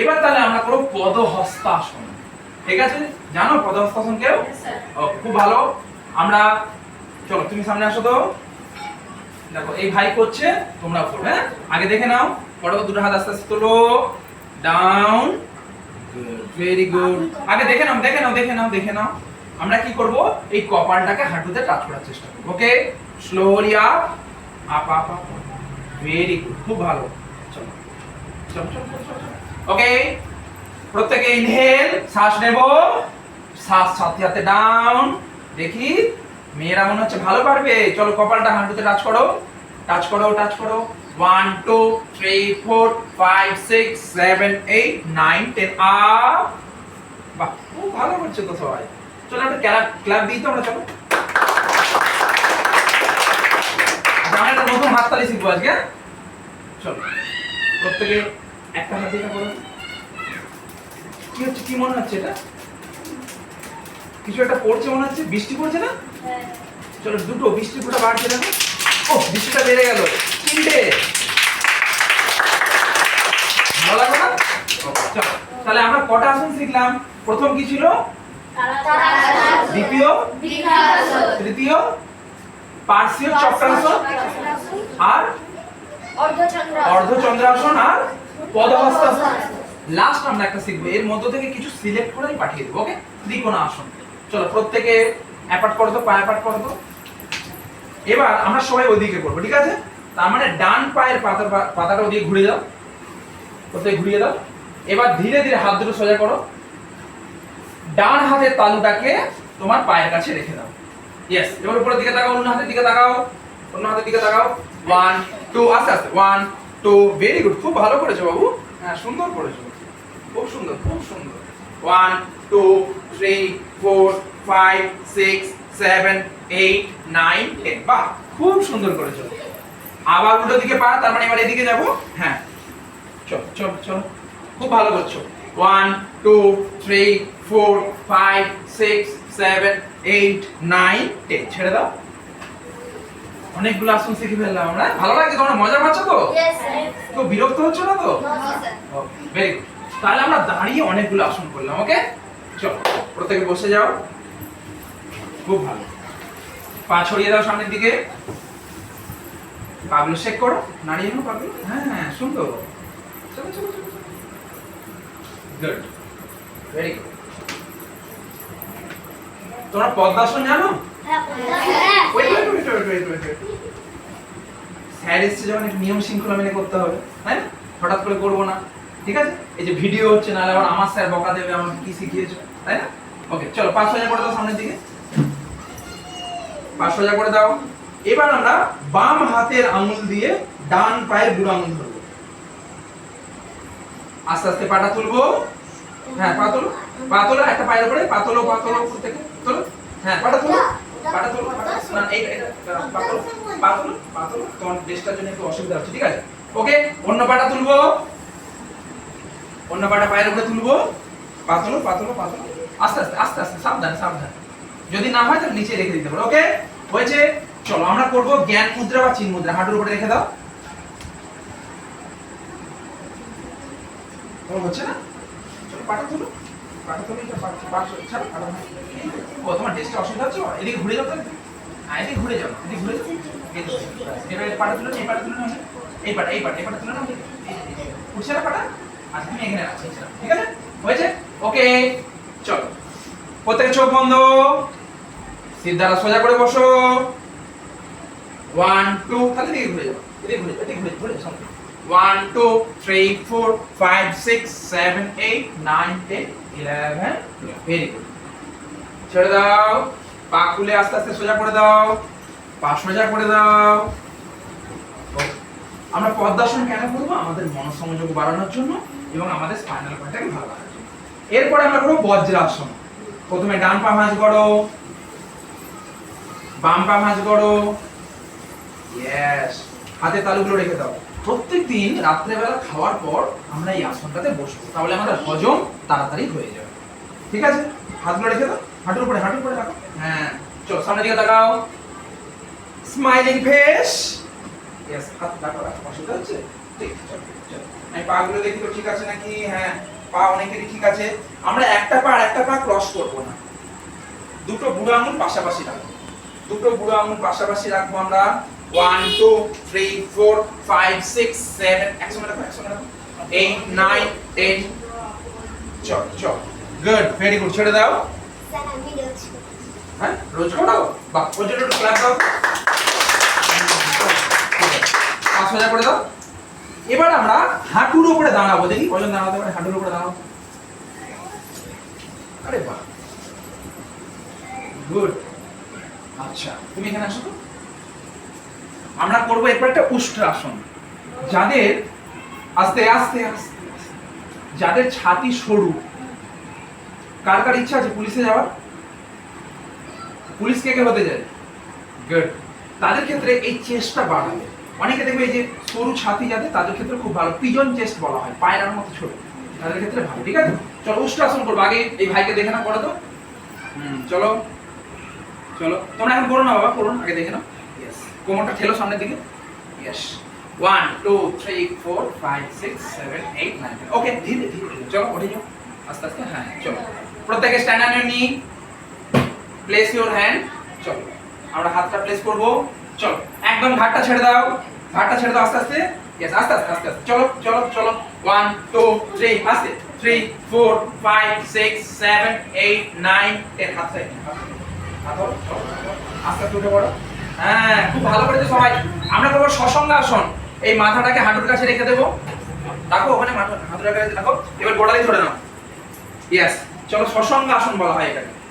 এবার তাহলে আমরা করব পদহস্তাসন। ঠিক আছে? জানো পদহস্তাসন কেউ? খুব ভালো। আমরা চলো তুমি সামনে আসো তো। দেখো এই ভাই করছে তোমরা করবে হ্যাঁ? আগে দেখে নাও। পরপর দুটো হাত আস্তে আস্তে তোলো। ডাউন ভেরি গুড আগে দেখে নাও দেখে নাও দেখে নাও দেখে নাও। আমরা কি করব? এই কপালটাকে হাঁটুতে টাচ করার চেষ্টা করব okay? Slowly up up up very good খুব ভালো। চলো। ওকে প্রত্যেকে ইনহেল শ্বাস নেব। শ্বাস সাথে সাথে ডাউন দেখি মেয়েরা মনে হচ্ছে ভালো পারবে। চলো কপালটা হাঁটুতে টাচ করো। টাচ করো টাচ করো। One two three four five six seven eight nine ten up বাহ খুব ভালো করছে তো সবাই। চলো একটা ক্লাব ক্লাব দিই তো আমরা চলো। আচ্ছা, আমরা একটা নতুন হাততালি শিখব আজকে হ্যাঁ? চলো। প্রত্যেকে একটা হাত দিয়ে করো কি হচ্ছে কি মনে হচ্ছে এটা? কিছু একটা পড়ছে মনে হচ্ছে? বৃষ্টি পড়ছে না? চলো দুটো বৃষ্টি ফোঁটা বাড়ছে দেখো। ও বৃষ্টিটা বেড়ে গেল। তিনটে। ভালো লাগল না চলো। তাহলে আমরা কটা আসন শিখলাম? প্রথম কি ছিল? দ্বিতীয়? তৃতীয়? পার্শ্বীয় চক্রাসন? আর? অর্ধচন্দ্রাসন আর লাস্ট আমরা একটা শিখব। এর মধ্য থেকে কিছু সিলেক্ট করেই পাঠিয়ে দেবো ওকে ত্রিকোণ আসন। চলো, প্রত্যেকে অ্যাপার্ট করো তো পা অ্যাপার্ট করো তো এবার আমরা সবাই ওদিকে করব, ঠিক আছে? তার মানে ডান পায়ের পাতা পাতাটা ওদিকে ঘুরে দাও। প্রত্যেকে ঘুরিয়ে দাও? এবার ধীরে ধীরে হাত দুটো সোজা করো। ডান হাতের তালুটাকে তোমার পায়ের কাছে রেখে দাও। ইয়েস এবার উপরের দিকে তাকাও, অন্য হাতের দিকে তাকাও। অন্য হাতের দিকে তাকাও। ওয়ান টু আস্তে আস্তে। ওয়ান টু ভেরি গুড খুব ভালো করেছ বাবু। হ্যাঁ সুন্দর করেছ। খুব সুন্দর খুব সুন্দর। One two three four five six seven eight nine ten বাহ, খুব সুন্দর করেছ। আবার উল্টো দিকে পা, তার মানে এবার এদিকে যাব? হ্যাঁ। চল চল চল। খুব ভালো করছ। One two three four five six seven eight nine ten ছেড়ে দাও। অনেকগুলো আসন শিখে ফেললাম আমরা। ভালো লাগছে? তোমরা মজা পাচ্ছ তো? তো বিরক্ত হচ্ছ না তো? ভেরি গুড তাহলে আমরা দাঁড়িয়ে অনেকগুলো আসন করলাম ওকে চলো প্রত্যেকে বসে যাও। খুব ভালো। পা ছড়িয়ে দাও সামনের দিকে। পাগুলো শেক করো। নাড়িয়ে নাও পাগুলো। হ্যাঁ হ্যাঁ সুন্দর। চলো চলো চলো গুড ভেরি গুড তোমরা পদ্মাসন জানো? স্যার এসছে যখন নিয়ম শৃঙ্খলা মেনে করতে হবে, তাই না? হঠাৎ করে করব না, ঠিক আছে? এই যে ভিডিও হচ্ছে, নাহলে আবার আমার স্যার বকা দেবে, আমাকে কি শিখিয়েছো, তাই না? ওকে চলো পাঁচ সোজা করে দাও সামনের দিকে। পাঁচ সোজা করে দাও। এবার আমরা বাম হাতের আঙুল দিয়ে ডান পায়ের বুড়ো আঙুল ধরবো। আস্তে আস্তে পাটা তুলবো। হ্যাঁ পা তোলো, পা একটা পায়ের উপরে, পা তোলো, পা থেকে, তোলো। হ্যাঁ পাটা তোলো। যদি না হয়, তাহলে নিচে রেখে দিতে পারো ওকে হয়েছে? চলো, আমরা করব জ্ঞান মুদ্রা বা চিন মুদ্রা। হাঁটুর উপরে রেখে দাও। হচ্ছে না? চলো পাটা তুলো। পাটা তুলো ছাড়ো। ও, তোমার অসুবিধা হচ্ছে? এদিকে ঘুরে যাও হ্যাঁ এদিকে ঘুরে যাও। এদিকে ঘুরে যাও। এই পাটা তুলো এই পাটা তুলো এই পাটা এই পাটা এই পাটা তুলো না উঠছে না পাটা? আচ্ছা তুমি এখানে ঠিক আছে? হয়েছে? ওকে, চলো। চোখ বন্ধ। সিদ্ধারা সোজা করে বসো। ওয়ান টু তাহলে এদিকে ঘুরে যাও। এদিকে ঘুরে এদিকে ঘুরে ঘুরে যাও one two three four five six seven eight nine ten eleven very good ছেড়ে দাও। পা খুলে আস্তে আস্তে সোজা করে দাও। পা সোজা করে দাও. আমরা পদ্মাসন কেন করব? আমাদের মনসংযোগ বাড়ানোর জন্য এবং আমাদের স্পাইনাল কর্ডটাকে ভালো রাখার জন্য। এরপরে আমরা করব বজ্রাসন। প্রথমে ডান পা ভাঁজ করো। বাম পা ভাঁজ করো। ইয়েস হাতে তালুগুলো রেখে দাও। প্রত্যেক দিন রাত্রেবেলা খাওয়ার পর আমরা এই আসনটাতে বসবো। তাহলে আমাদের হজম তাড়াতাড়ি হয়ে যাবে। ঠিক আছে? হাতগুলো রেখে দাও। হাঁটুর উপরে হাঁটুর উপরে রাখো। হ্যাঁ চলো, সামনের দিকে তাকাও। স্মাইলিং ফেস ইয়েস হাত রাখো রাখো, অসুবিধা হচ্ছে? ঠিক, চলো চলো। আমি পা গুলো দেখি তো ঠিক আছে নাকি? হ্যাঁ পা অনেকেরই ঠিক আছে। আমরা একটা পা একটা পা ক্রস করব না। দুটো বুড়ো আঙুল পাশাপাশি রাখব। দুটো বুড়ো আঙুল পাশাপাশি রাখব আমরা। One two three four five six seven একসঙ্গে রাখো একসঙ্গে রাখো। এইট নাইন টেন চল চল। গুড ভেরি গুড ছেড়ে দাও। হ্যাঁ এবার আমরা হাঁটুর উপরে দাঁড়াবো, দেখি কজন দাঁড়াতে পারে, হাঁটুর উপরে দাঁড়াবো আরে গুড আচ্ছা তুমি এখানে আসো তো। আমরা করব এরপর একটা উষ্ট্রাসন যাদের আস্তে আস্তে আস্তে। যাদের ছাতি সরু কার কার ইচ্ছা আছে পুলিশে যাওয়ার? পুলিশ কে কে হতে যায় গুড তাদের ক্ষেত্রে এই চেস্টটা বাড়াবে। অনেকে দেখবে এই যে সরু ছাতি যাদের, তাদের ক্ষেত্রে খুব ভালো। পিজন চেস্ট বলা হয়, পায়রার মতো ছোট। তাদের ক্ষেত্রে ভালো, ঠিক আছে? চলো উষ্ট্রাসন করব। আগে এই ভাইকে দেখে না করো তো? হুম, চলো। চলো। তোমরা এখন করো না বাবা করুন আগে দেখে নাও। ইয়েস কোমরটা ঠেলো সামনের দিকে। Yes one two three four five six seven eight nine okay ধীরে ধীরে। চলো, উঠে যাও। আস্তে আস্তে। হ্যাঁ চলো। প্রত্যেকে stand on knee place your hand চলো, আমরা হাতটা প্লেস করব। চলো, একদম ঘাটটা ছেড়ে দাও। ঘাটটা ছেড়ে দাও, আস্তে আস্তে। ইয়েস আস্তে আস্তে আস্তে আস্তে। চলো চলো চলো। ওয়ান টু থ্রি আস্তে three four five six seven eight nine ten হাত সাইড। আস্তে আস্তে উঠে পড়ো। হ্যাঁ খুব ভালো করেছে সবাই। আমরা করব সসঙ্গাসন এই মাথাটাকে হাঁটুর কাছে রেখে দেবো। রাখো ওখানে মাথা হাঁটুর কাছে রাখো এবার গোড়ালি ধরে নাও। ইয়েস চলো সসঙ্গ আসন বলা হয় এটাকে।